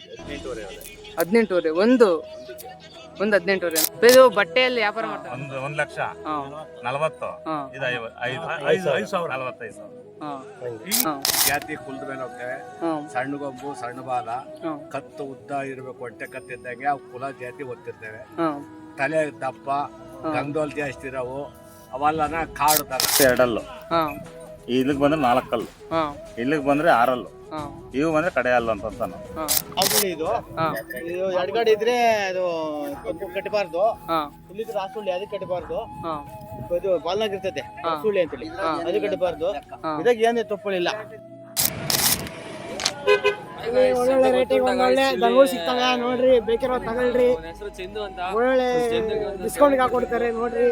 ಹದಿನೆಂಟುವರೆ ಹದಿನೆಂಟುವರೆ ಒಂದು. ಒಂದು ಹದಿನೆಂಟುವರೆ ಇದು ಬಟ್ಟೆಯಲ್ಲಿ ವ್ಯಾಪಾರ ಮಾಡ್ತಾರೆ? ಒಂದು ಒಂದು ಲಕ್ಷ. ನಲವತ್ತು. ಇದು ಐವ- ಐದು. ಐದು ಐದು ಸಾವಿರ. ನಲವತ್ತೈದು ಸಾವಿರ. ಜಾತಿ ಕುಲ್ದ ಮೇಲೆ ಹೋಗ್ತೇವೆ. ಹಾಂ. ಸಣ್ಣ ಗೊಂಬು ಸಣ್ಣ ಬಾಲ. ಕತ್ತು ಉದ್ದ ಇರಬೇಕು ಹೊಟ್ಟೆ ಕತ್ತಿದ್ದಂಗೆ ಅವು ಕುಲ ಜಾತಿ ಒತ್ತಿರ್ತೇವೆ. ಹಾಂ. ತಲೆ ದಪ್ಪ ಗಂಗೋಲ್ ಜಾಸ್ತಿ ಇರೋವು. ಅವೆಲ್ಲನ ಕಾಡು ತರ. ಎರಡಲ್ಲು. ಹಾಂ. ಇಲ್ಲಿಗೆ ಬಂದ್ರೆ ನಾಲ್ಕಲ್ಲು. ಹಾಂ. ಇಲ್ಲಿಗೆ ಬಂದ್ರೆ ಆರಲ್ಲು. ಇವು ಬಂದ್ರೆ ಕಡೆ ಅಲ್ಲ ಅಂತ ನಾನು ಹಾಂ. ಆಸುಳಿ ಇದು. ಎಡಗಡೆ ಇದ್ರೆ ಅದು ಕಟ್ಟಬಾರ್ದು ಹಾಂ. ರಾಸುಳ್ಳಿ ಆಸುಳಿ ಅದಕ್ಕೆ ಕಟ್ಟಬಾರ್ದು ಇದು ಬಾಲ್ನಾಗ ಇರ್ತೈತೆ. ಆಸುಳಿ ಅಂತೇಳಿ. ಅದಕ್ಕೆ ಅದು ಕಟ್ಟಬಾರ್ದು ಇದಾಗ ಏನೇ ತಪ್ಪುಗಳಿಲ್ಲ. ಒಳ್ಳೊಳ್ಳೆ ರೇಟಿಗೆ ಒಳ್ಳೊಳ್ಳೆ ದನಗಳು ಸಿಗ್ತವೆ ನೋಡ್ರಿ ಬೇಕಿರೋ ತಗೊಳ್ರಿ. ಒಳ್ಳೆ ಡಿಸ್ಕೌಂಟ್ ಹಾಕೊಡ್ತಾರೆ ನೋಡ್ರಿ.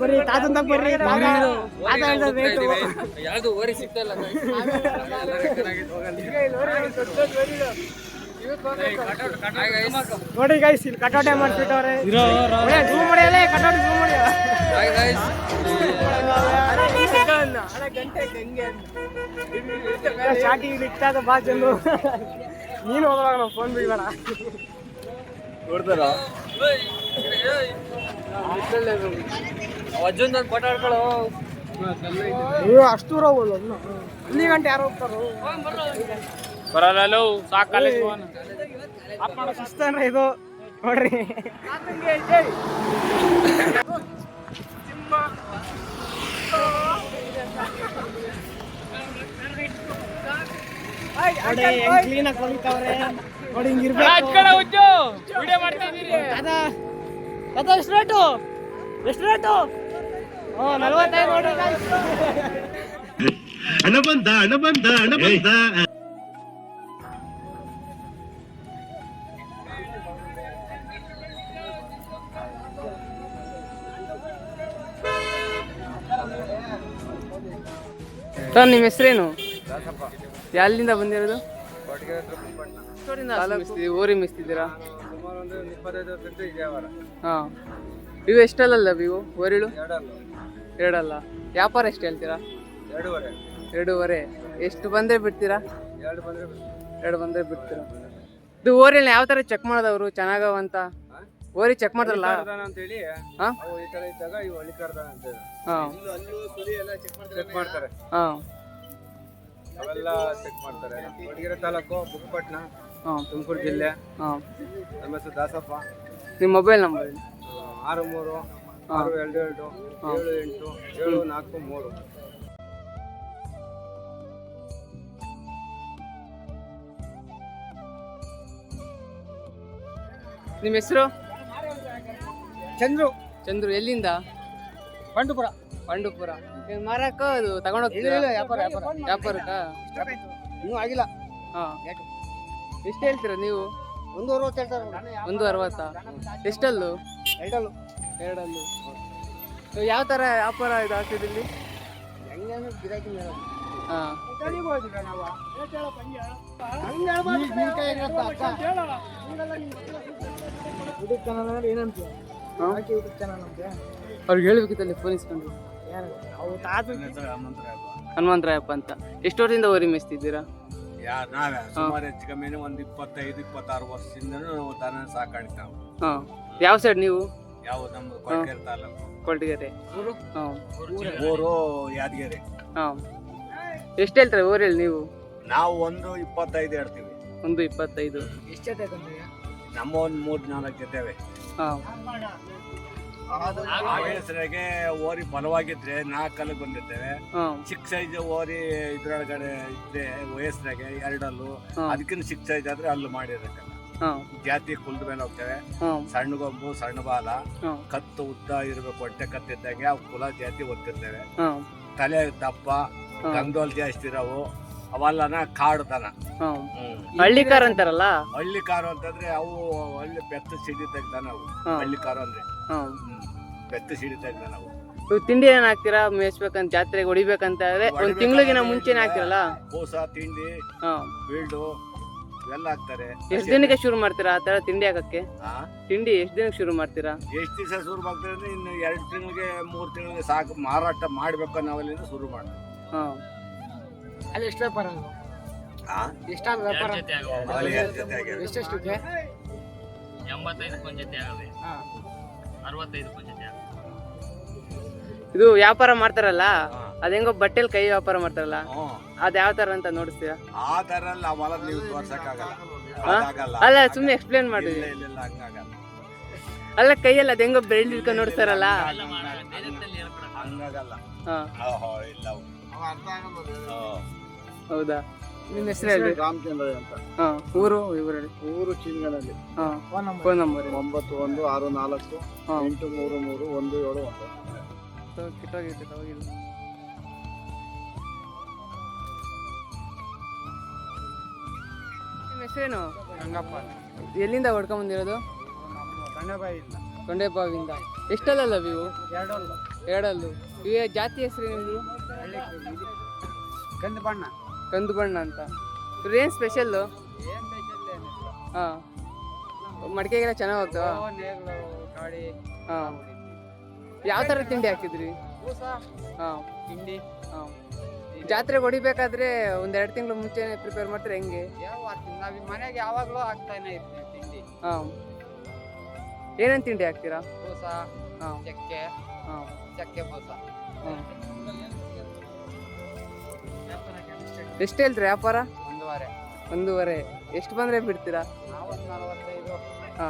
ಬರ್ರಿ ತಾತಂತ ಬರ್ರಿ ರೇಟು ಯಾವುದು ಓರಿ ಸಿಗ್ತಲ್ಲ ನೋಡಿ ಗೈಸ್ ಇಲ್ಲಿ ಕಟೋಟೆ ಮಾಡ್ಬಿಟ್ಟವ್ರೆ ಜೂಮ್ ಮಾಡಿಯಲ್ಲ ಕಟೌಟ್ ಜೂಮ್ ಮಾಡಿ. ಚಾಟಿ ಇಟ್ಟಾಗ ಬಾ ಚಂದು. ನೀನು ಹೋಗುವಾಗ ನಾವು ಫೋನ್ ಬಿಡ್ಬೇಡ ಅಜ್ಜನ್ ಫೋಟೋ ಹಿಡ್ಕೊಳ್ಳೋ. ಅಯ್ಯೋ ಅಷ್ಟು ದೂರ ಹೋಗೋದು ಇಲ್ಲಿ ಗಂಟೆ ಯಾರು ಹೋಗ್ತಾರೋ? ಬರಲ್ಲ ಇದು. ನೋಡ್ರಿ. ಕ್ಲೀನ್ ಆಗಿ ಹೊಲಿತಾವ್ರೆ ನೋಡಿ ಹಿಂಗಿರ್ಬೇಕು ವಿಡಿಯೋ ಮಾಡ್ತಾ ಇದೀರಿ. ಅದ ಅದ ಎಷ್ಟು ರೇಟು? ಎಷ್ಟು ರೇಟು? ಹ್ಞೂ ನಲ್ವತ್ತೈದು ನೋಡ್ರಿ. guys. ಹಣ ಬಂದ ಹಣ ಬಂದ ಹಣ ಬಂದ. ಸರ್ ನಿಮ್ಮ ಹೆಸರೇನು? ಎಲ್ಲಿಂದ ಬಂದಿರೋದು? ಓರಿ ಮಿಸ್ತಿದ್ದೀರಿ, ಹಾಂ. ಇವು ಎಷ್ಟಲ್ಲ ಇವು ಓರಿಳು ಎರಡಲ್ಲ. ವ್ಯಾಪಾರ ಎಷ್ಟು ಹೇಳ್ತೀರಾ? ಎರಡೂವರೆ. ಎಷ್ಟು ಬಂದರೆ ಬಿಡ್ತೀರಾ? ಎರಡು ಬಂದರೆ ಬಿಡ್ತೀರಾ? ಇದು ಓರಿಯಲ್ಲಿ ಯಾವ ತರ ಚೆಕ್ ಮಾಡಿದವರು? ಚೆನ್ನಾಗವ ಅಂತ ಓರಿ ಚೆಕ್ ಮಾಡ್ತಾರಲ್ಲ? ಅಂತೇಳಿ. ಹಾಂ? ಅವು ಈ ತರ ಇದ್ದಾಗ ಇವು ಹಳ್ಳಿಕಾರ್ದಾನ ಅಂತ ಹೇಳಿ ಹಾಂ ಚೆಕ್ ಮಾಡ್ತಾರೆ. ಹಾಂ. ಅವೆಲ್ಲ ಚೆಕ್ ಮಾಡ್ತಾರೆ. ಹೊಡಗೆರೆ ತಾಲೂಕು ಬುಕ್ಕಪಟ್ಟಣ ಹಾಂ. ತುಮಕೂರು ಜಿಲ್ಲೆ ಹಾಂ. ನಮ್ಮ ಹೆಸರು ದಾಸಪ್ಪ. ನಿಮ್ಮ ಮೊಬೈಲ್ ನಂಬರ್ ಆ, ಆರು ಮೂರು ಆರು ಎರಡು ಎರಡು ಏಳು ಎಂಟು ಏಳು ನಾಲ್ಕು ಮೂರು. ನಿಮ್ಮ ಹೆಸರು? ಚಂದ್ರು. ಚಂದ್ರು ಎಲ್ಲಿಂದ? ಬಂಡುಪುರ. ಬಂಡುಪುರ. ಮಾರಕ ಅದು ತಗೊಂಡೋಗ್ತೀರಾ ವ್ಯಾಪಾರ ವ್ಯಾಪಾರ. ವ್ಯಾಪಾರಕ್ಕ? ಇನ್ನೂ ಆಗಿಲ್ಲ. ಹಾಂ. ಎಷ್ಟು ಹೇಳ್ತೀರಾ ನೀವು? ಒಂದು ಅರವತ್ತು ಹೇಳ್ತಾರೆ ಒಂದು ಅರವತ್ತ? ಎಷ್ಟಲ್ಲು? ಎರಡಲ್ಲು. ಎರಡಲ್ಲು. ಯಾವ ಥರ ವ್ಯಾಪಾರ ಇದು ಆಸ್ತಿ ಇಲ್ಲಿ? ಹೆಂಗೆ ಗಿರಾಕಿ ಮೇಲೆ ಅವ್ರಿಗೆ ಹೇಳ್ಬೇಕಿತ್ತಲ್ಲಿ ಫೋನ್ ಇಸ್ಕೊಂಡು ಯಾರು ಹನುಮಂತರಾಯಪ್ಪ ಅಂತ. ಎಷ್ಟು ವರ್ಷದಿಂದ ಓರಿ ಮೇಯಿಸ್ತಿದ್ದೀರಾ? ಯಾ ನಾವೇ? ಸುಮಾರು ಹೆಚ್ಚು ಕಮ್ಮಿ ಒಂದು ಇಪ್ಪತ್ತೈದು ಇಪ್ಪತ್ತಾರು ವರ್ಷದಿಂದ ದನ ಸಾಕಾಣಿಕೆ ನಾವು ಹಾಂ. ಯಾವ ಸೈಡ್ ನೀವು? ಯಾವ ನಮ್ದು ಕೊಳಗೇರಿ ತಾಲೂಕು. ಕೊರಟಗೆರೆ. ಹಾಂ. ಊರು ಯಾದಗಿರಿ. ಹಾಂ. ಎಷ್ಟು ಹೇಳ್ತಾರೆ ಓರಿಯಲ್ಲಿ ನೀವು? ನಾವು ಒಂದು ಇಪ್ಪತ್ತೈದು ಹೇಳ್ತೀವಿ. ಒಂದು ಇಪ್ಪತ್ತೈದು. ಎಷ್ಟು ಜೊತೆ ನಮ್ಮ ಒಂದು ಮೂರು ನಾಲ್ಕು ಜೊತೆವೆ. ಹಾಂ. ಆ ಹೆಸರಿಗೆ ಓರಿ ಬಲವಾಗಿದ್ರೆ ನಾಲ್ಕಲ್ಲಿ ಬಂದಿರ್ತೇವೆ ಹಾಂ. ಚಿಕ್ಕ ಸೈಜ್ ಓರಿ ಇದ್ರೊಳಗಡೆ ಇದ್ರೆ ವಯಸ್ಸಿನಾಗೆ ಎರಡಲ್ಲೂ. ಹಾಂ. ಅದಕ್ಕಿಂತ ಚಿಕ್ಕ ಸೈಜ್ ಆದ್ರೆ ಅಲ್ಲಿ ಮಾಡಿರಬೇಕಲ್ಲ ಹಾಂ. ಜಾತಿ ಕುಲ್ದ ಮೇಲೆ ಹೋಗ್ತೇವೆ. ಹಾಂ. ಸಣ್ಣ ಗೊಂಬು ಸಣ್ಣ ಬಾಲ. ಹಾಂ. ಕತ್ತು ಉದ್ದ ಇರಬೇಕು ಹೊಟ್ಟೆ ಕತ್ತಿದ್ದಂಗೆ ಅವು ಕುಲ ಜಾತಿ ಒತ್ತಿರ್ತೇವೆ. ಹಾಂ. ತಲೆ ದಪ್ಪ ಹಾಂ. ಗಂಗದೋಲ್ ಜಾಸ್ತಿ ಇರೋವು ಅವೆಲ್ಲನ ಕಾಡು ದನ ಹಾಂ ಹಳ್ಳಿ ಕಾರ್ ಅಂತಾರಲ್ಲ? ಹಳ್ಳಿ ಕಾರು ಅಂತಂದ್ರೆ ಅವು ಹಳ್ಳಿ ಬೆತ್ತ ಸಿಡಿ ತೆಗ್ದಾನ ಅವು. ಹಳ್ಳಿ ಕಾರು ಅಂದ್ರೆ. ಬೆತ್ತ ಸಿಡಿ ತೆಗ್ದಾನ ಅವು. ಇವು ತಿಂಡಿ ಏನ್ ಹಾಕ್ತೀರಾ? ಮೇಯಿಸ್ಬೇಕಂತ ಜಾತ್ರೆಗೆ ಹೊಡಿಬೇಕಂತ ಆದ್ರೆ ಒಂದ್ ತಿಂಗಳಿಗಿನ ಮುಂಚೆನೆ ಹಾಕ್ತಿರಲ್ಲ? ಬೂಸ ತಿಂಡಿ ಬೀಲ್ಡು ಇವೆಲ್ಲ ಹಾಕ್ತಾರೆ. ಎಷ್ಟ್ ದಿನಕ್ಕೆ ಶುರು ಮಾಡ್ತೀರಾ ಆ ತರ ತಿಂಡಿ ಹಾಕಕ್ಕೆ? ತಿಂಡಿ ಎಷ್ಟ್ ದಿನಕ್ಕೆ ಶುರು ಮಾಡ್ತೀರಾ? ಎಷ್ಟ್ ದಿವಸ ಶುರು ಮಾಡ್ತಾರೆ ಅಂದ್ರೆ ಇನ್ನು ಎರಡು ತಿಂಗಳಿಗೆ ಮೂರು ತಿಂಗಳಿಗೆ ಸಾಕು ಮಾರಾಟ ಮಾಡ್ಬೇಕು ನಾವಲ್ಲಿಂದ ಶುರು ಮಾಡ್ತೀವಿ. ಹಾ ಅಲ್ಲಿ ಎಷ್ಟು ವ್ಯಾಪಾರ ಅದು ಎಷ್ಟಾದ ವ್ಯಾಪಾರ ಜೊತೆ. ಎಷ್ಟೆಷ್ಟಕ್ಕೆ ಜೊತೆ ಹಾ. ಜೊತೆ ಇದು ವ್ಯಾಪಾರ ಮಾಡ್ತಾರಲ್ಲ ಹಾ. ಹೆಂಗೋ ಬಟ್ಟೆಲ್ ಕೈ ವ್ಯಾಪಾರ ಮಾಡ್ತಾರಲ್ಲ. ಅದ್ ಯಾವ ತರ ಅಂತ ನೋಡಿಸ್ತೀರಾ ಆ ತರ ನಾವು ಹೊಲ ನೀವು ತೋರ್ಸಕ್ಕಾಗಲ್ಲ ಹಾ? ಅದಾಗಲ್ಲ. ಅಲ್ಲ ಸುಮ್ನೆ ಎಕ್ಸ್ಪ್ಲೇನ್ ಮಾಡಿ ಇಲ್ಲ, ಇಲ್ಲ, ಇಲ್ಲ, ಹಂಗಾಗಲ್ಲ. ಅಲ್ಲ ಕೈಯಲ್ಲಿ ಅದ್ ಹೆಂಗೋ ಬೆಳ್ಳಿ ಇಟ್ಕೊಂಡು ನೋಡ್ತಾರಲ್ಲ ಧೈರ್ಯದಲ್ಲಿ ಹಂಗಾಗಲ್ಲ ಹಾ ಓಹೋ, ಇಲ್ಲ. ಹೌದಾ? ನಿಮ್ಮ ಹೆಸರು ಹೇಳಿ. ರಾಮಚಂದ್ರ ಅಂತ. ಹಾ ಊರು ಇವ್ರು ಊರು ಚಿನ್ಗನಲ್ಲಿ ಹಾ ಫೋನ್ ನಂಬರ್ ಫೋನ್ ನಂಬರ್ ಒಂಬತ್ತು ಒಂದು ಆರು ನಾಲ್ಕು ಹಾ. ಎಂಟು ಮೂರು ಮೂರು ಒಂದು ಏಳು ಒಂದು. ಕಿಟ್ಟೋಗಿತ್ತು ಹೋಗಿಲ್ಲ ನಿಮ್ಮ ಹೆಸರೇನು? ರಂಗಪ್ಪ ಎಲ್ಲಿಂದ ಹೊಡ್ಕೊಂಡ್ ಬಂದಿರೋದು ನಮ್ಮ ಸಣ್ಣಬಾಯಿಯಿಂದ ತೊಂಡೆಪಾವಿಂದ ಎಷ್ಟಲ್ಲ ಇವು ಎರಡಲ್ಲ. ಎರಡಲ್ಲು. ಇವೆ ಜಾತಿ ಹೆಸರು ನಿಮ್ದು? ಗಂಧ ಬಣ್ಣ ಕಂದು ಬಣ್ಣ ಅಂತ. ಇವ್ರು ಏನ್ ಸ್ಪೆಷಲ್ಲು. ಹಾ. ಮಡಿಕೆಗೆಲ್ಲ ಚೆನ್ನಾಗಿ ಹೋಗ್ತಾವ? ಹಾ. ಯಾವ ಥರ ತಿಂಡಿ ಹಾಕಿದ್ರಿ? ಹಾಂ ಹಾ. ತಿಂಡಿ. ಹಾಂ. ಜಾತ್ರೆಗೆ ಹೊಡಿಬೇಕಾದ್ರೆ ಒಂದ್ ಎರಡು ತಿಂಗಳು ಮುಂಚೆನೆ ಪ್ರಿಪೇರ್ ಮಾಡ್ತಾರೆ ಹೆಂಗೆ? ಯಾವ ನಾವ್ ಮನೆಗೆ ಯಾವಾಗಲೂ ಆಗ್ತಾನೆ ಇರ್ತೀವಿ ತಿಂಡಿ. ಹಾಂ. ಏನೇನು ತಿಂಡಿ ಹಾಕ್ತೀರಾ? ದೋಸೆ ಹಾಂ. ಚಕ್ಕೆ ಹಾಂ. ಚಕ್ಕೆ ದೋಸೆ ಹ್ಮ್. ಎಷ್ಟು ಹೇಳ್ತೀರಾ ವ್ಯಾಪಾರ? ಒಂದೂವರೆ. ಒಂದೂವರೆ. ಎಷ್ಟು ಬಂದರೆ ಬಿಡ್ತೀರಾ? ಹಾ.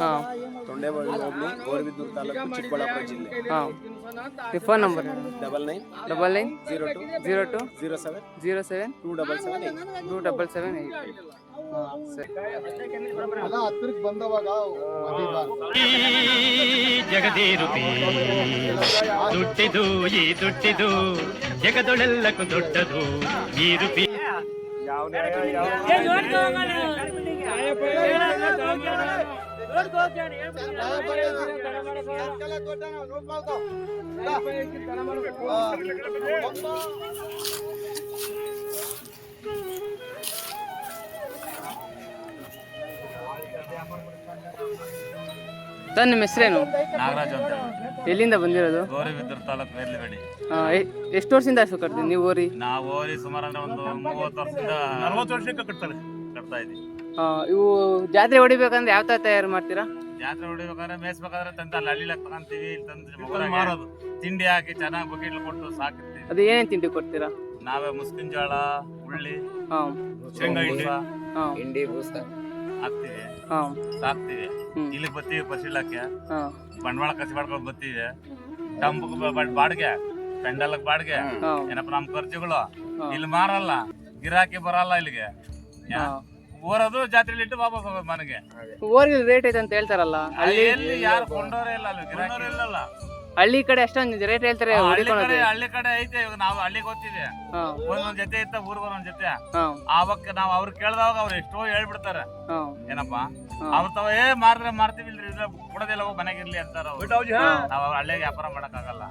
ಹಾ. ಗೋರಬಿದ್ದೂರು ತಾಲೂಕು ಚಿಕ್ಕಬಳ್ಳಾಪುರ ಜಿಲ್ಲೆ ಹಾ. ನಿಮ್ಮ phone number double nine double nine zero two zero two zero seven zero seven two double seven eight. Two double seven eight ಹತ್ತಿರಕ್ಕೆ ಬಂದವಾಗ ಜಗದೇರುಪಿ ದುಡ್ಡಿದು ಈ ದುಡ್ಡಿದು ಜಗದೊಳೆಲ್ಲಕ್ಕೂ ದೊಡ್ಡದು ಈ ರೂಪಿ. ಸರ್ ನಿಮ್ಮ ಹೆಸರೇನು? ನಾಗರಾಜ್ ಅಂತ. ಎಲ್ಲಿಂದ ಬಂದಿರೋದು? ಗೌರಿಬಿದ್ದೂರು ತಾಲೂಕು ಮೇರ್ಲಿಬೇಡಿ. ಎಷ್ಟು ವರ್ಷದಿಂದ ಹಸು ಕಟ್ತೀನಿ ನೀವು ಓರಿ? ನಾವು ಓರಿ ಸುಮಾರು ಅಂದ್ರೆ ಒಂದು ಮೂವತ್ತು ವರ್ಷದಿಂದ ನಲವತ್ತು ವರ್ಷಕ್ಕೆ ಕಟ್ತಾರೆ. ಕಟ್ತಾ ಇದ್ದೀವಿ. ಇವು ಜಾತ್ರೆ ಹೊಡಿಬೇಕಂದ್ರೆ ಯಾವ ತರ ತಯಾರು ಮಾಡ್ತೀರಾ? ಜಾತ್ರೆ ಹೊಡಿಬೇಕಾದ್ರೆ ಮೇಯಿಸ್ಬೇಕಾದ್ರೆ ತಂದು ಅಲ್ಲಿ ಹಳ್ಳಿಲಾಗ ತಗೊಂತೀವಿ ಇಲ್ಲಿ ತಂದು ಮಾರೋದು. ತಿಂಡಿ ಹಾಕಿ ಚೆನ್ನಾಗಿ ಬಕೆಟ್ ಕೊಟ್ಟು ಸಾಕಿರ್ತೀವಿ. ಅದು ಏನೇನು ತಿಂಡಿ ಕೊಡ್ತೀರಾ? ನಾವೇ ಮುಸ್ಕಿನ ಜೋಳ ಹುಳ್ಳಿ ಹಾಂ ಶೇಂಗಾ ಹಿಂಡಿ. ಹಾಂ ಹಿಂಡಿ ಬೂಸ ಹಾಕ್ತಿವಿ ಹಾಂ. ಸಾಕ್ತಿವಿ. ಇಲ್ಲಿಗೆ ಬರ್ತೀವಿ ಪಶಿಲಕ್ಕೆ ಹಾಂ. ಬಂಡವಾಳ ಖರ್ಚು ಮಾಡ್ಕೊಂಡು ಬರ್ತೀವಿ. ಟಂಬಕ್ ಬಾಡಿಗೆ ಪೆಂಡಲ್ಗೆ ಬಾಡಿಗೆ. ಏನಪ್ಪ ನಮ್ಮ ಖರ್ಚುಗಳು? ಇಲ್ಲಿ ಮಾರಲ್ಲ. ಗಿರಾಕಿ ಬರಲ್ಲ ಇಲ್ಲಿಗೆ. ಓರೋದು ಊರದು ಜಾತ್ರೆಲಿ ಇಟ್ಟು ವಾಪಸ್ ಹೋಗೋದು ಮನೆಗೆ. ಊರಿಗೆ ರೇಟ್ ಐತೆ ಅಂತ ಹೇಳ್ತಾರಲ್ಲ. ಅಲ್ಲಿ ಎಲ್ಲಿ ಯಾರು ಕೊಂಡೋರೇ ಇಲ್ಲ ಅಲ್ಲಿ. ಗಿರಾಕಿ. ಇಲ್ಲಲ್ಲ. ಹಳ್ಳಿ ಕಡೆ ಅಷ್ಟೊಂದು ರೇಟ್ ಹೇಳ್ತಾರೆ ಹಳ್ಳಿ ಕಡೆ ಹಳ್ಳಿ ಕಡೆ ಐತೆ ಇವಾಗ ನಾವು ಹಳ್ಳಿಗೆ ಹೋಗ್ತಿದ್ವಿ ಒಂದೊಂದು ಒಂದೊಂದ್ ಜೊತೆ ಇತ್ತ ಊರ್ಗ ಒಂದೊಂದ್ ಜೊತೆ. ಆವಾಗ ಆವಕ್ಕೆ ನಾವು ಅವ್ರು ಕೇಳ್ದಾಗ ಅವ್ರು ಎಷ್ಟೋ ಹೇಳ್ಬಿಡ್ತಾರೆ. ಏನಪ್ಪಾ ಏನಪ್ಪ? ಹಾಂ. ಅವ್ರ ತಾವ ಏ ಮಾರಿದ್ರೆ ಮಾರ್ತೀವಿ ಇಲ್ರಿ ಇದ್ರೆ ಕೊಡೋದಿಲ್ಲ ಹೋಗಿ ಮನೆಗೆ ಇರ್ಲಿ ಅಂತಾರ ಅವ್ರು. ನಾವು ಹಳ್ಳಿಗೆ ವ್ಯಾಪಾರ ಮಾಡಕ್ ಆಗಲ್ಲ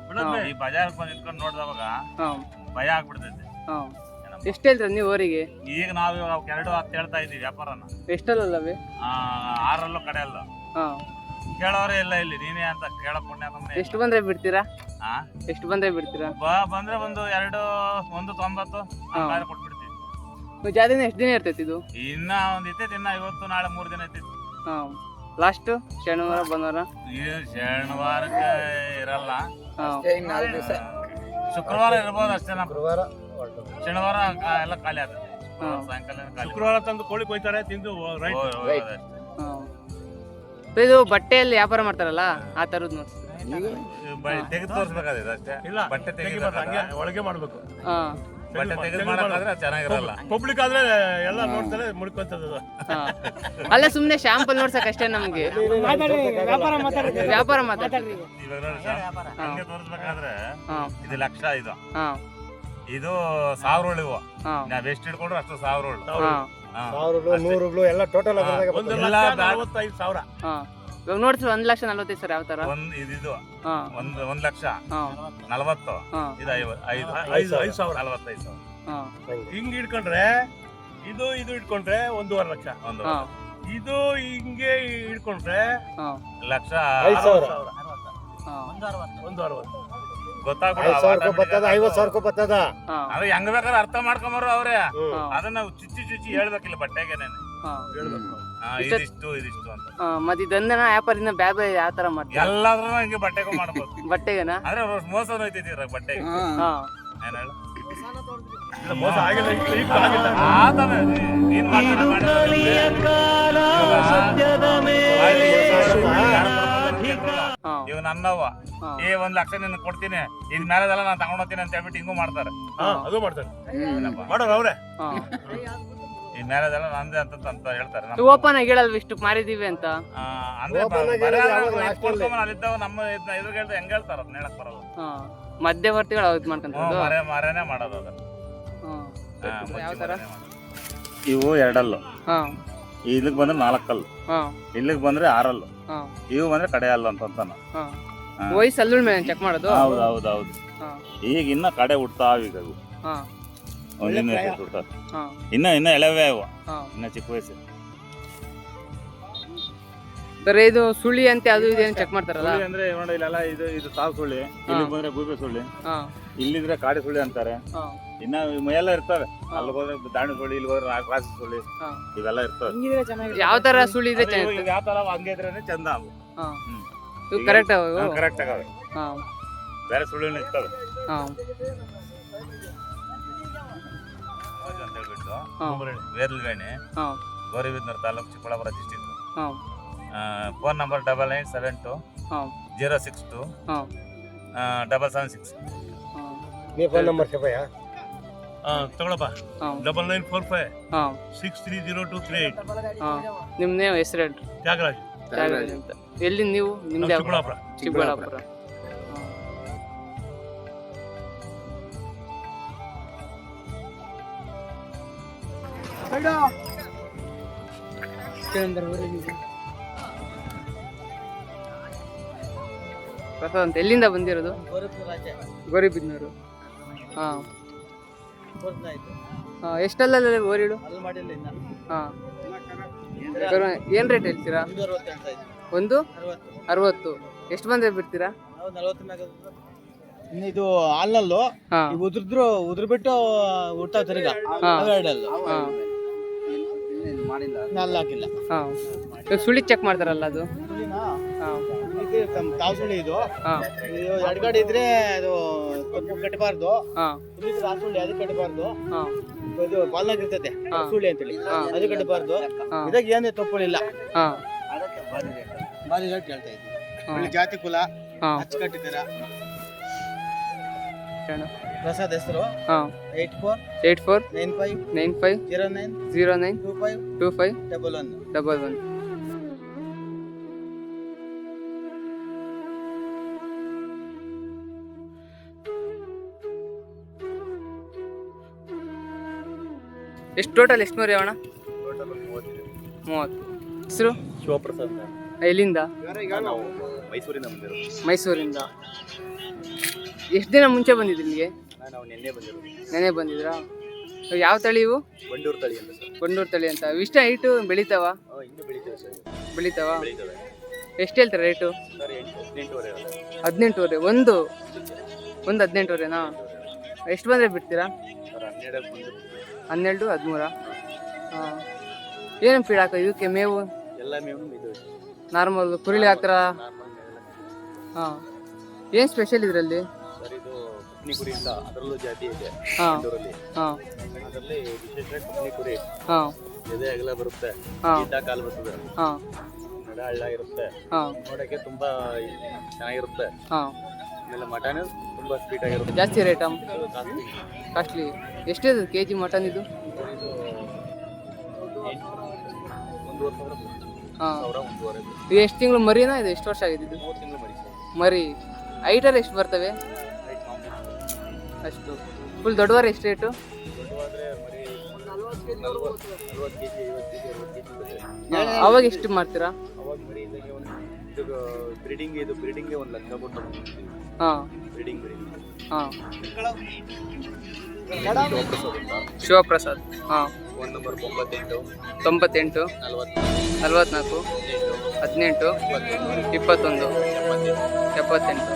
ಈ ಬಜಾರ್ ಬಂದು ಇಟ್ಕೊಂಡು ನೋಡಿದವಾಗ ಹಾಂ. ಭಯ ಆಗ್ಬಿಡ್ತೈತಿ. ಎಷ್ಟ್ ಏನಪ್ಪ? ಎಷ್ಟು ಹೇಳ್ತೀರಾ ನೀವು ಅವರಿಗೆ ಈಗ ನಾವು ಇವಾಗ ಎರಡು ಹತ್ತು ಹೇಳ್ತಾ ಇದೀವಿ ವ್ಯಾಪಾರನ. ಎಷ್ಟಲ್ಲವೇ ಆ, ಆರಲ್ಲೂ ಕಡೆ ಅಲ್ಲ. ಹಾಂ. ಕೇಳೋರೇ ಇಲ್ಲ ಇಲ್ಲಿ ನೀನೇ ಅಂತ ಕೇಳೋ ಪುಣ್ಯ ಎಷ್ಟು ಬಂದ್ರೆ ಬಿಡ್ತೀರಾ? ಆ? ಎಷ್ಟು ಬಂದ್ರೆ ಬಿಡ್ತೀರಾ? ಬಾ ಬಂದ್ರೆ ಒಂದು ಎರಡು ಒಂದು ತೊಂಬತ್ತು ಹಂಗಾದ್ರೆ ಕೊಟ್ಬಿಡ್ತೀವಿ ಜಾತ್ರೆ ಎಷ್ಟು ದಿನ ಇರ್ತೈತಿ ಇದು? ಇನ್ನ ಒಂದ್ ಇತ್ತೈತಿ ಇನ್ನ ಇವತ್ತು ನಾಳೆ ಮೂರ್ ದಿನ ಐತೈತಿ ಹಾಂ. ಲಾಸ್ಟ್ ಶನಿವಾರ ಭಾನುವಾರ? ಇದು ಶನಿವಾರಕ್ಕೆ ಇರಲ್ಲ. ಹಾಂ. ನಾಲ್ಕು ದಿವಸ. ಶುಕ್ರವಾರ ಇರ್ಬೋದು ಅಷ್ಟೇ ಶುಕ್ರವಾರ ಗುರುವಾರ ಶನಿವಾರ ಕಾ- ಎಲ್ಲ ಖಾಲಿ ಆಗ್ತದೆ ಹಾಂ. ಸಾಯಂಕಾಲ ಖಾಲಿ ಶುಕ್ರವಾರ ತಂದು ಕೋಳಿ ಕೊಯ್ತಾರೆ ತಿಂದು ರೈಟ್. ಅದೇ. ಇದು ಬಟ್ಟೆಯಲ್ಲಿ ವ್ಯಾಪಾರ ಮಾಡ್ತಾರಲ್ಲ ಆ ತರದ್ ನೋಡಿ. ಇದು ಬ- ತೆಗೆದು ತೋರಿಸ್ಬೇಕಾದ್ರೆ ಅಷ್ಟೇ? ಇಲ್ಲ ಬಟ್ಟೆ ತೆಗಿಬಾರ್ದು, ಹಂಗೆ ತೆಗಿಬೇಕು ಒಳಗೆ ಮಾಡ್ಬೇಕು. ಹಾಂ. ಬಟ್ಟೆ ತೆಗೆದು ಚೆನ್ನಾಗಿರಲ್ಲ. ಪಬ್ಲಿಕ್ ಆದ್ರೆ ಎಲ್ಲ ನೋಡ್ತಾರೆ ಮುಡ್ಕೊಂತದ ಹಾಂ. ಅಲ್ಲ ಸುಮ್ಮನೆ ಶಾಂಪಲ್ ನೋಡ್ಸಕ್ ಅಷ್ಟೇ ನಮಗೆ. ವ್ಯಾಪಾರ ಮಾತಾಡ್ರಿ. ವ್ಯಾಪಾರ ಮಾತಾಡ್ರಿ. ಹಂಗೆ ತೋರಿಸ್ಬೇಕಾದ್ರೆ ಇದು ಲಕ್ಷ ಇದು. ಹಾಂ. ಇದು ಸಾವಿರ ಉಳಿವು ಹಾಂ. ನಾವ್ ಎಷ್ಟು ಹಿಡ್ಕೊಂಡ್ರು ಅಷ್ಟು ಸಾವಿರ ಹಾಂ. ಎಲ್ಲ ಟೋಟಲ್ ನಲವತ್ತೈದು ಸಾವಿರ. ಇವಾಗ ನೋಡ್ತೀವಿ ಒಂದು ಲಕ್ಷ ನಲ್ವತ್ತೈದು ಸರ್ ಯಾವ ತರ ಒಂದ್ ಇದಿದು ಹಾ. ಒಂದ್ ಒಂದ್ ಲಕ್ಷ. ಹಾಂ. ನಲವತ್ತು. ಹಾಂ. ಇದು ಐವ ಐದು. ಐದು ಐದು ಸಾವಿರ. ನಲವತ್ತೈದು ಸಾವಿರ. ಹಾಂ. ಹಿಂಗ್. ಇಟ್ಕೊಂಡ್ರೆ ಇದು ಇದು ಇಟ್ಕೊಂಡ್ರೆ ಒಂದೂವರೆ ಲಕ್ಷ. ಒಂದು ಹಾಂ. ಇದು ಹಿಂಗೆ ಇಟ್ಕೊಂಡ್ರೆ ಹಾಂ. ಲಕ್ಷ ಐದು ಸಾವಿರ. ಸಾವಿರ. ಹಾಂ. ಒಂದು ಅರವತ್ತು. ಗೊತ್ತಾಗ್ಬಿಡು ಐದು ಸಾವಿರ ರೂಪಾಯಿ ಬರ್ತದ ಐವತ್ತು ಸಾವಿರ ರೂಪಾಯಿ ಬರ್ತದ? ಅದು ಹೆಂಗ್ ಬೇಕಾದ್ರೆ ಅರ್ಥ ಮಾಡ್ಕೊಂಬರು ಅವ್ರೆ. ಅದನ್ನ ಚುಚ್ಚಿ ಚುಚ್ಚಿ ಹೇಳ್ಬೇಕಿಲ್ಲ ಬಟ್ಟೆಗೆ ಇದಿಷ್ಟು ಇದಿಷ್ಟು ಅಂತ. ಮತ್ತೆ ಇದೊಂದನ ವ್ಯಾಪಾರಿಂದ ಬ್ಯಾಗ್ ಬೇರೆ ಯಾವ ತರ ಮಾಡ್ತೀರಾ? ಎಲ್ಲಾದ್ರೂ ಹಿಂಗೆ ಬಟ್ಟೆಗೂ ಮಾಡ್ಬೋದು. ಬಟ್ಟೆಗೆನಾ? ಆದ್ರೆ ಮೋಸ ಬಟ್ಟೆಗೆ? ಹಾ. ಏನ್ ಹೇಳು? ಮೋಸ ಆಗಿಲ್ಲ ನೀನ್ ಇವ್ ನನ್ನವ್ವ. ಏ ಒಂದ್ ಲಕ್ಷ ನಿನ್ ಕೊಡ್ತೀನಿ. ಇದ್ ಮೇಲೆದೆಲ್ಲ ನಾನು ತಗೊಂಡ್ ಹೋಗ್ತೀನಿ ಅಂತ ಹೇಳ್ಬಿಟ್ಟು ಹಿಂಗೂ ಮಾಡ್ತಾರೆ. ಹಾ ಅದು ಮಾಡ್ತಾರೆ? ಮಾಡೋರು ಅವ್ರೆ. ಹಾ. ಈ ಮೇಲೆದೆಲ್ಲ ನಂದೇ ಅಂತ ಅಂತ ಹೇಳ್ತಾರೆ ನಮ್ಮ- ಓಪನ್ ಆಗಿ ಹೇಳಲ್ವ ಇಷ್ಟು ಮಾರಿದೀವಿ ಅಂತ? ಆ, ಅಂದ್ರೆ Open ಆಗಿ ಹೇಳೋದು ಯಾವಾಗ last? ಕೊಡ್ಕೊಂಬ ಅಲ್ಲಿದ್ದಾವ ನಮ್ಮ ಇದ್ನ ಎದುರು ಹೇಳ್ದೆ ಹೆಂಗ್ ಹೇಳ್ತಾರ ಅದನ್ನ ಹೇಳಕ್ ಬರಲ್ಲ ಹಾ ಮಧ್ಯವರ್ತಿಗಳು ಇದ್ ಹ್ಮ್, ಮಾಡ್ಕೊಂತದ್ದು ಮರೆ ಮರೆನೇ ಮಾಡೋದು ಅದು. ಹಾ. ಯಾವ? ಇವು ಎರಡಲ್ಲು. ಹಾ. ಇಲ್ಲಿಗೆ ಬಂದ್ರೆ ನಾಲ್ಕಲ್ಲು. ಹಾ. ಇಲ್ಲಿಗೆ ಬಂದ್ರೆ ಆರಲ್ಲು. ಹಾ. ಇವು ಬಂದ್ರೆ ಕಡೆ ಅಲ್ಲ ಅಂತ. ವಯಸ್ಸು ಅಲ್ಲುಳ್ ಮೇಲೆ ಚೆಕ್ ಮಾಡೋದು? ಹೌದು ಹೌದು ಹೌದು. ಹಾ. ಈಗ ಇನ್ನ ಕಡೆ ಹುಡ್ತಾವ ಈಗ ಅವು. ಹಾ. ಒಂದಿನ. ಹುಡ್ತಾವ ಇನ್ನ ಇನ್ನ ಎಳೆವೇ ಅವ. ಇನ್ನ ಚಿಕ್ಕ ವಯಸ್ಸು. ಬರೀ ಇದು ಸುಳಿ ಅಂತ ಅದು ಇದೇನು ಚೆಕ್ ಮಾಡ್ತಾರಲ್ಲ? ಸುಳ್ಳಿ ಅಂದ್ರೆ ನೋಡಿ ಇಲ್ಲೆಲ್ಲ ಇದು ಇದು ಸಾವು ಸುಳ್ಳಿ ಇಲ್ಲಿ ಬಂದ್ರೆ ಗೂಬೆ ಸುಳ್ಳಿ ಹಾ. ಇಲ್ಲಿದ್ರೆ ಕಾಡಿ ಸುಳ್ಳಿ ಅಂತಾರೆ. ಹಾ. ಇನ್ನ ಎಲ್ಲ ಇರ್ತವೆ. ಅಲ್ಲಿ ಹೋದ್ರೆ ದಾಣಿ ಸುಳ್ಳಿ ಇಲ್ಲಿ ಹೋದ್ರೆ ರಾಸ ಸುಳಿ ಇವೆಲ್ಲ ಇರ್ತವೆ. ಹಿಂಗಿದ್ರೆ ಚೆನ್ನಾಗಿ ಯಾವ ತರ ಸುಳಿ ಇದೆ ಯಾವ ತರ ಹಂಗೆ ಇದ್ರೇನೆ ಚಂದ ಅವು. ಇವು ಕರೆಕ್ಟ್ ಅವು ಕರೆಕ್ಟ್ ಆಗವೆ. ಹಾ. ಬೇರೆ ಸುಳ್ಳಿನ ಇರ್ತವೆ. ವೇರ್ಲ್ವೇಣಿ ಹಾ. Gauribidanur taluk Chikkaballapur district phone number double nine seven two ಹಾ. ಜೀರೋ ಸಿಕ್ಸ್ ಟು ಹಾ. Double seven six phone number ತಗೊಳಪ್ಪ. ಹಾ. ಡಬಲ್ ನೈನ್ ಫೋರ್ ಫೈವ್ ಹಾ. Six three zero two three eight ಹಾ. ನಿಮ್ಮ ನೇಮ್ ಹೆಸರು ಹೇಳ್ರಿ. ತ್ಯಾಗರಾಜ್. ತ್ಯಾಗರಾಜ್ ಅಂತ. ಎಲ್ಲಿ ನೀವು? ನಿಮ್ದು ಚಿಕ್ಕಬಳ್ಳಾಪುರ. ಚಿಕ್ಕಬಳ್ಳಾಪುರ. ಪ್ರಸಾದ್ ಅಂತ ಎಲ್ಲಿಂದ ಬಂದಿರೋದು? ಗೋರಿಬಿದ್ನೂರು. ಹಾ. ಹಾ ಎಷ್ಟಲ್ಲಲ್ಲ ಓರಿಡು? ಹಾಂ. ಏನು ಏನ್ ರೇಟ್ ಹೇಳ್ತೀರಾ? ಒಂದು ಅರವತ್ತು ಎಷ್ಟು ಬಂದ್ರೆ ಬಿಡ್ತೀರಾ? ಇನ್ನು ಇದು ಹಾಲಲ್ಲು ಹಾ. ಉದ್ರಿದ್ರು ಉದ್ರ ಬಿಟ್ಟು ಹುಟ್ಟಾವ್ ತಿರ್ಗ ಅಲ್ಲಿ ಹಾಕಿಲ್ಲ. ಸುಳಿ ಚೆಕ್ ಮಾಡ್ತಾರಲ್ಲ ಅದು? ಹಾ. ತಾವು ಸುಳಿ ಇದು. ಎಡಗಡೆ ಇದ್ರೆ ಅದು ಕಟ್ಟಬಾರ್ದು ಹಾ. ಇಲ್ಲಿದ್ರೆ ಆ ಸುಳಿ ಅದು ಕಟ್ಟಬಾರ್ದು ಹಾ. ಇದು ಬಾಲ್ನಾಗ ಇರ್ತದೆ ಹಾ. ಸುಳಿ ಅಂತೇಳಿ. ಹಾ. ಅದು ಕಟ್ಟಬಾರ್ದು ಇದಾಗ ಏನೇ ತಪ್ಪುಗಳಿಲ್ಲ. ರೇಟ್ ಒಳ್ಳೆ ಜಾತಿ ಕುಲ ಅಚ್ಚ ಅಚ್ಚುಕಟ್ಟಿದ್ದೀರ. ಪ್ರಸಾದ್ ಹೆಸರು? ಹಾ. Eight four eight four nine five nine five zero nine zero nine two five two five double one double one ಎಷ್ಟು ಟೋಟಲ್ ಎಷ್ಟು ಮರಿ ಅಣ್ಣ? ಮೂವತ್ತು. ಹೆಸರು? ಶಿವಪ್ರಸಾದ್ ಎಲ್ಲಿಂದ? ಮೈಸೂರಿಂದ ಮೈಸೂರಿಂದ. ಎಷ್ಟು ದಿನ ಮುಂಚೆ ಬಂದಿದ್ದು ಬಂದಿರೋದು. ನೆನೆ ಬಂದಿದ್ರಾ? ಯಾವ ತಳಿ ಇವು? ಬಂಡೂರು ತಳಿ ಅಂತ ಕೊಂಡೂರು ತಳಿ ಅಂತ. ಇಷ್ಟ ಹೈಟು ಬೆಳಿತಾವ? ಬೆಳೀತಾವ ಎಷ್ಟು ಹೇಳ್ತಾರೆ ರೇಟು ಹದಿನೆಂಟುವರೆ ಒಂದು? ಒಂದು ಹದಿನೆಂಟುವರೆನಾ? ಎಷ್ಟು ಬಂದರೆ ಬಿಡ್ತೀರಾ? ಹನ್ನೆರಡು ಹದಿಮೂರ. ಹಾಂ ಏನೇನು ಫೀಡ್ ಹಾಕೋ ಇದಕ್ಕೆ ಮೇವು? ಎಲ್ಲ ಮೇವು ಇದು ನಾರ್ಮಲ್ ಕುರಿಲಿ ಹಾಕ್ತಾರ? ಹಾಂ. ಏನು ಸ್ಪೆಷಲ್ ಇದರಲ್ಲಿ? ಕುಪ್ನಿ ಕುರಿ ಅಂತ ಅದರಲ್ಲೂ ಜಾತಿ ಇದೆ ಹಾಂ. ಅದರಲ್ಲಿ ವಿಶೇಷ ಕುಪ್ನಿ ಕುರಿ. ಹಾಂ. ಎದೆ ಅಗಲ ಬರುತ್ತೆ. ಹಾಂ. ಗೀತ ಕಾಲು ಬರ್ತದೆ. ಹಾಂ. ನಡ ಹಳ್ಳ ಇರುತ್ತೆ. ಹಾಂ. ನೋಡೋಕ್ಕೆ ತುಂಬಾ ಚೆನ್ನಾಗಿರುತ್ತೆ. ಹಾಂ. ಆಮೇಲೆ ಮಟನ್ ತುಂಬಾ ಸ್ವೀಟ್ ಆಗಿರುತ್ತೆ. ಜಾಸ್ತಿ ರೇಟ್ ಜಾಸ್ತಿ ಕಾಸ್ಟ್ಲಿ ಎಷ್ಟಿದೆ ಕೆ ಜಿ ಮಟನ್ ಇದು? ಹಾಂ. ಇದು ಎಷ್ಟು ತಿಂಗಳು ಮರಿನಾ? ಇದು ಎಷ್ಟು ವರ್ಷ ಆಗಿದೆ ಇದು? ಮೂರು ಐಟಲ್ಲಿ ಎಷ್ಟು ಬರ್ತವೆ? ಅಷ್ಟು. ಫುಲ್ ದೊಡ್ಡವಾರ ಎಷ್ಟು ರೇಟು ಅವಾಗ ಎಷ್ಟು ಮಾಡ್ತೀರಾ? ಬ್ರೀಡಿಂಗ್ ಇದು ಬ್ರೀಡಿಂಗ್ಗೆ ಒಂದು ಲಕ್ಷ ಕೊಟ್ಟು ಹಾಂ. ಬ್ರೀಡಿಂಗ್ ಬ್ರೀಡಿಂಗ್ ಹಾಂ. ಶಿವಪ್ರಸಾದ್. ಹಾಂ. ಒಂದು ನಂಬರ್ ಒಂಬತ್ತೆಂಟು ತೊಂಬತ್ತೆಂಟು ನಲವತ್ತ್ನಾಲ್ಕು ನಲ್ವತ್ನಾಲ್ಕು ಹದಿನೆಂಟು ಇಪ್ಪತ್ತೊಂದು ಎಪ್ಪತ್ತೆಂಟು.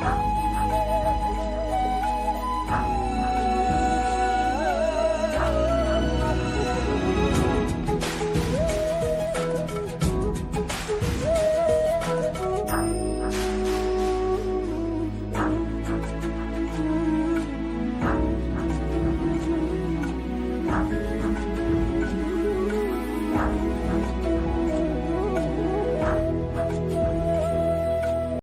Bye.